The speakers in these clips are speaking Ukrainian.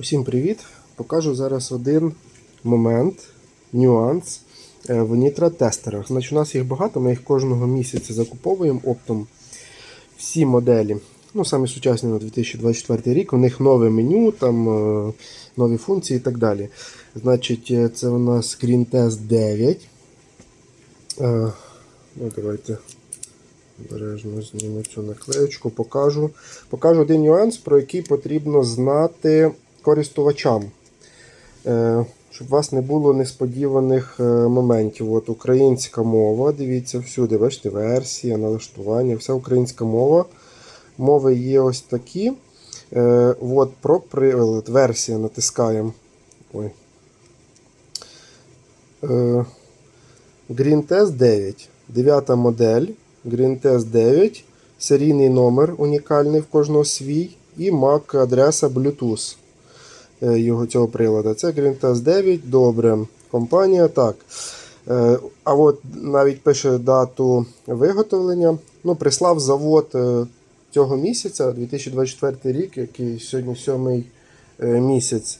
Усім привіт! Покажу зараз один момент, нюанс е, в нітротестерах. Значить, у нас їх багато, ми їх кожного місяця закуповуємо оптом. Всі моделі, ну самі сучасні на 2024 рік, у них нове меню, там е, нові функції і так далі. Значить, е, це у нас Screen Test 9. Е, Ну, давайте Обережно зніму цю наклеючку, покажу. Покажу один нюанс, про який потрібно знати користувачам. Е, щоб у вас не було несподіваних е, моментів. От Українська мова, дивіться всюди, бачите, версія, налаштування, вся українська мова. Мови є ось такі. Е, от Про прилад, версія натискаємо. Ой. Green Test 9. Дев'ята модель. Green Test 9. Серійний номер унікальний в кожного свій. І MAC адреса Bluetooth його цього прилада. Це Green 9. Добре. Компанія. Так. Е, А от навіть пише дату виготовлення. Ну, Прислав завод е, цього місяця, 2024 рік, який сьогодні сьомий е, місяць.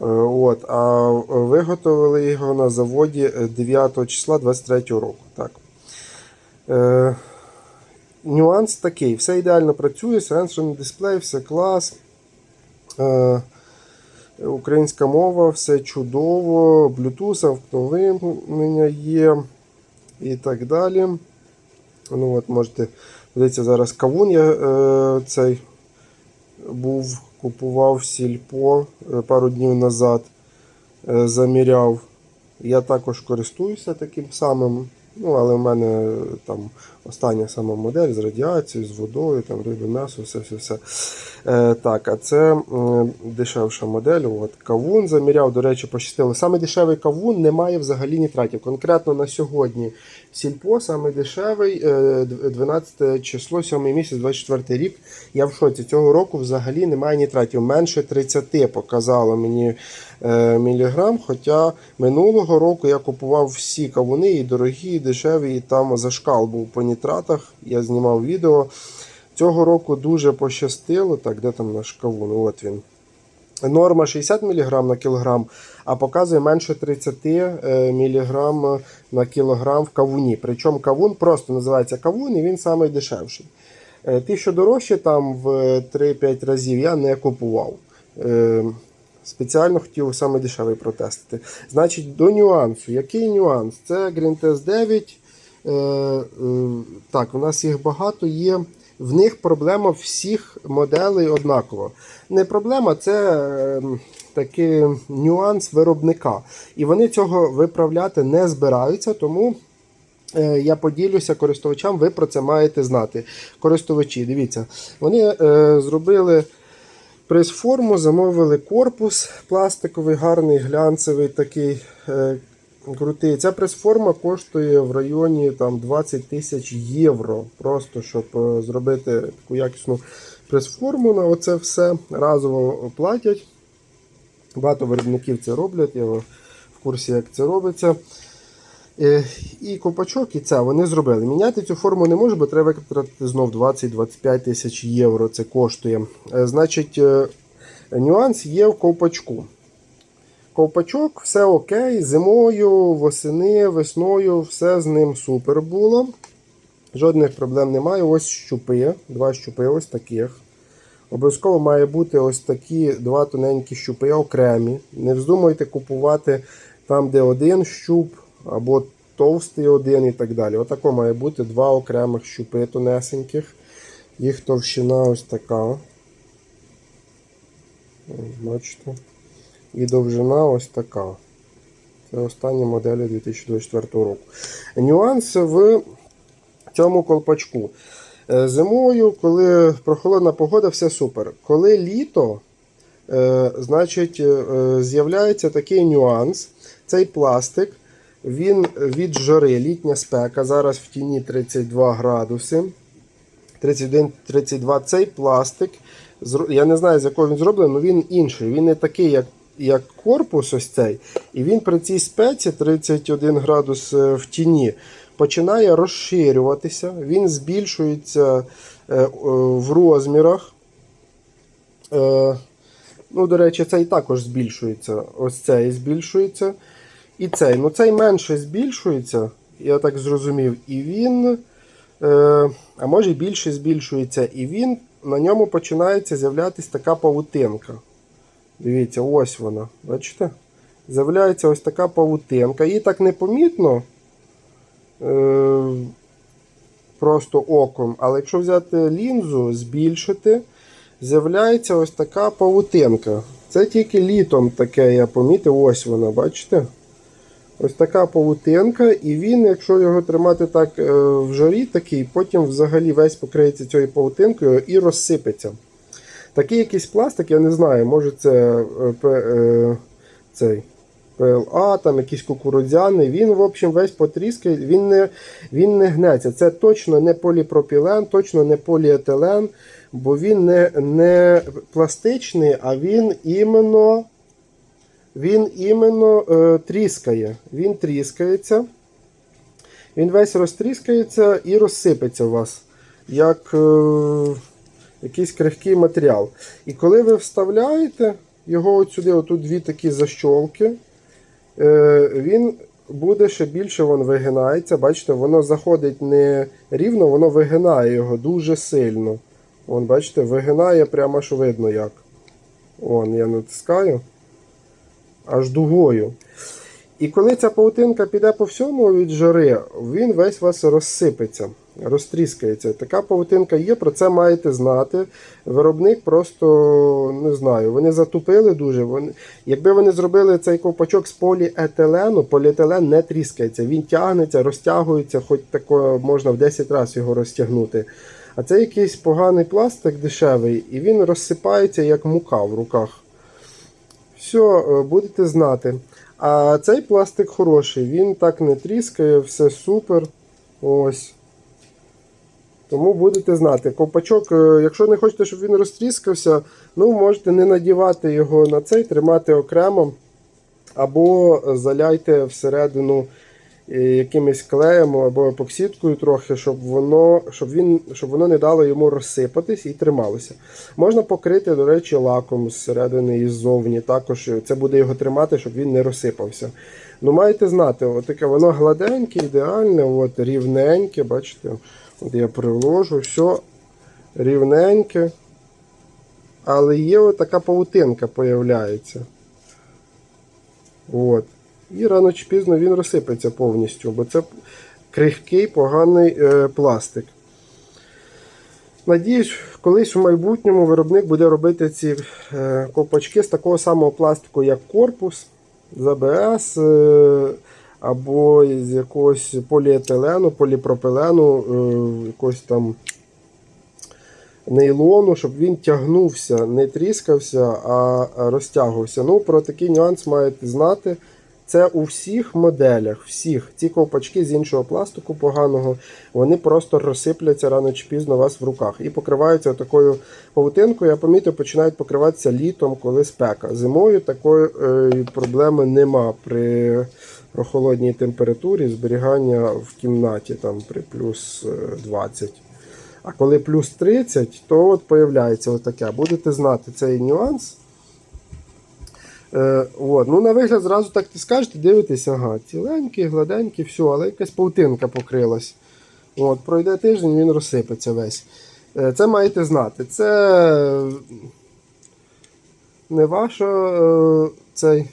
Е, От, а виготовили його на заводі е, 9 числа 23 року. Так. Е, нюанс такий: все ідеально працює, сенсорний дисплей, все клас. Е, українська мова, все чудово, Bluetooth, автовимення є і так далі. Ну, от, можете подивитися зараз кавун. Я е, цей був, купував сільпо е, пару днів назад, е, заміряв. Я також користуюся таким самим. Ну, але в мене там остання сама модель з радіацією, з водою, там риби, м'ясо, все, все, все. Е, так, а це м, дешевша модель. От, кавун заміряв, до речі, пощастило. Саме дешевий кавун не має взагалі нітратів. Конкретно на сьогодні сільпо, саме дешевий, е, 12 число, 7 місяць, 24 рік. Я в шоці. Цього року взагалі немає нітратів. Менше 30 показало мені е, міліграм. Хоча минулого року я купував всі кавуни, і дорогі, і дешеві, і там зашкал був по нітратах. Я знімав відео. Цього року дуже пощастило. Так, де там наш кавун? От він. Норма 60 мг на кілограм, а показує менше 30 е, мг на кілограм в кавуні. Причому кавун просто називається кавун і він найдешевший. Е, Ті, що дорожче, там в 3-5 разів я не купував. Е, Спеціально хотів саме протестити. Значить, до нюансу. Який нюанс? Це Green Test 9. Е, е, так, у нас їх багато є. В них проблема всіх моделей однакова. Не проблема, це е, такий нюанс виробника. І вони цього виправляти не збираються, тому е, я поділюся користувачам, ви про це маєте знати. Користувачі, дивіться, вони зробили прес-форму, замовили корпус пластиковий, гарний, глянцевий такий. Крутий. Ця прес-форма коштує в районі там, 20 тисяч євро. Просто щоб е, зробити таку якісну прес-форму на оце все. Разово платять. Багато виробників це роблять, я в курсі, як це робиться. Е, І копачок, і це вони зробили. Міняти цю форму не можу, бо треба витратити знов 20-25 тисяч євро. Це коштує. Е, Значить, нюанс є в ковпачку. Ковпачок, все окей. Зимою, восени, весною, все з ним супер було. Жодних проблем немає. Ось щупи, два щупи ось таких. Обов'язково має бути ось такі два тоненькі щупи окремі. Не вздумайте купувати там, де один щуп, або товстий один і так далі. Отако має бути два окремих щупи тонесеньких. Їх товщина ось така. Бачите? І довжина ось така. Це останні моделі 2024 року. Нюанс в цьому колпачку. Е, Зимою, коли прохолодна погода, все супер. Коли літо, е, значить, е, з'являється такий нюанс. Цей пластик, він від жори, літня спека. Зараз в тіні 32 градуси. 31-32 цей пластик. Я не знаю, з якого він зроблений, але він інший. Він не такий, як, як корпус, ось цей. І він при цій спеці 31 градус е, в тіні починає розширюватися. Він збільшується е, е, в розмірах. Ну, до речі, цей також збільшується. Ось цей збільшується. І цей. Ну, цей менше збільшується, я так зрозумів. І він, а може більше збільшується, і він на ньому починається з'являтися така павутинка. Дивіться, ось вона. Бачите? З'являється ось така павутинка. Її так непомітно. Е, просто оком. Але якщо взяти лінзу, збільшити, з'являється ось така павутинка. Це тільки літом таке я помітив. Ось вона, бачите? Ось така павутинка, і він, якщо його тримати так е, в жарі, такий, потім взагалі весь покриється цією павутинкою і розсипеться. Такий якийсь пластик, я не знаю, може це е, е, цей ПЛА, там якийсь кукурудзяний, він, в общем, весь потріскає, він не, він не гнеться. Це точно не поліпропілен, точно не поліетилен, бо він не, не пластичний, а він іменно, він іменно е, тріскає. Він тріскається. Він весь розтріскається і розсипеться у вас, як е, якийсь крихкий матеріал. І коли ви вставляєте його сюди, отут дві такі защолки, е, він буде ще більше вон вигинається. Бачите, воно заходить не рівно, воно вигинає його дуже сильно. Вон, бачите, вигинає прямо аж видно як. Вон, я натискаю. Аж дугою. І коли ця паутинка піде по всьому від жари, він весь вас розсипеться, розтріскається. Така паутинка є, про це маєте знати. Виробник просто не знаю, вони затупили дуже. Вони, якби вони зробили цей ковпачок з поліетилену, поліетилен не тріскається. Він тягнеться, розтягується, хоч тако можна в 10 разів його розтягнути. А це якийсь поганий пластик дешевий, і він розсипається як мука в руках. Все, будете знати. А цей пластик хороший, він так не тріскає, все супер. Ось. Тому будете знати. Ковпачок, е, якщо не хочете, щоб він розтріскався, ну можете не надівати його на цей, тримати окремо. Або заляйте всередину е, якимось клеєм або епоксидкою трохи, щоб воно, щоб він, щоб воно не дало йому розсипатись і трималося. Можна покрити, до речі, лаком зсередини і ззовні. Також це буде його тримати, щоб він не розсипався. Ну, маєте знати, от таке воно гладеньке, ідеальне, от, рівненьке, бачите, от я приложу, все рівненьке. Але є от така павутинка появляється. От. І рано чи пізно він розсипеться повністю, бо це крихкий, поганий е, пластик. Надіюсь, колись у майбутньому виробник буде робити ці е, ковпачки з такого самого пластику, як корпус, з АБС е, або з якогось поліетилену, поліпропилену, е, якогось там нейлону, щоб він тягнувся, не тріскався, а розтягувався. Ну, про такий нюанс маєте знати. Це у всіх моделях, всіх. Ці ковпачки з іншого пластику поганого, вони просто розсипляться рано чи пізно у вас в руках і покриваються такою павутинкою. Я помітив, починають покриватися літом, коли спека. Зимою такої е, проблеми нема при прохолодній температурі зберігання в кімнаті там при плюс е, 20. А коли плюс 30, то от появляється отаке. Будете знати цей нюанс. Е, от. Ну, На вигляд зразу так ти скажете, дивитесь, ага, ціленький, гладенький, все, але якась паутинка покрилась. От, Пройде тиждень, він розсипеться весь. Е, це маєте знати. Це не ваша е, цей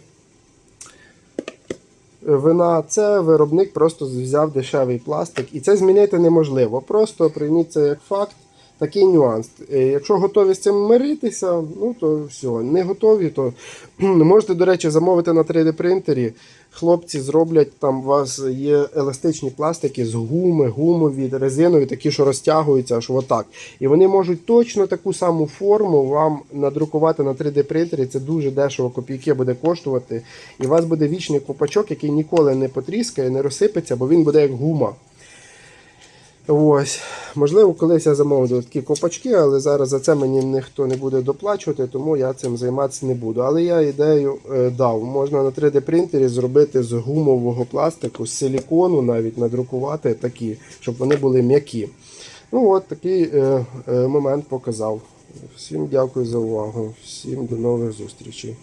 вина, це виробник просто взяв дешевий пластик. І це змінити неможливо. Просто прийміть це як факт. Такий нюанс. Е, Якщо готові з цим миритися, ну то все. Не готові, то можете, до речі, замовити на 3D принтері. Хлопці зроблять там у вас є еластичні пластики з гуми, гумові, резинові, такі, що розтягуються аж отак. І вони можуть точно таку саму форму вам надрукувати на 3D принтері. Це дуже дешево, копійки буде коштувати. І у вас буде вічний копачок, який ніколи не потріскає, не розсипеться, бо він буде як гума. Ось, можливо, колись я замовлю такі копачки, але зараз за це мені ніхто не буде доплачувати, тому я цим займатися не буду. Але я ідею е, дав. Можна на 3D принтері зробити з гумового пластику, з силікону навіть надрукувати такі, щоб вони були м'які. Ну от такий е, е, момент показав. Всім дякую за увагу. Всім до нових зустрічей.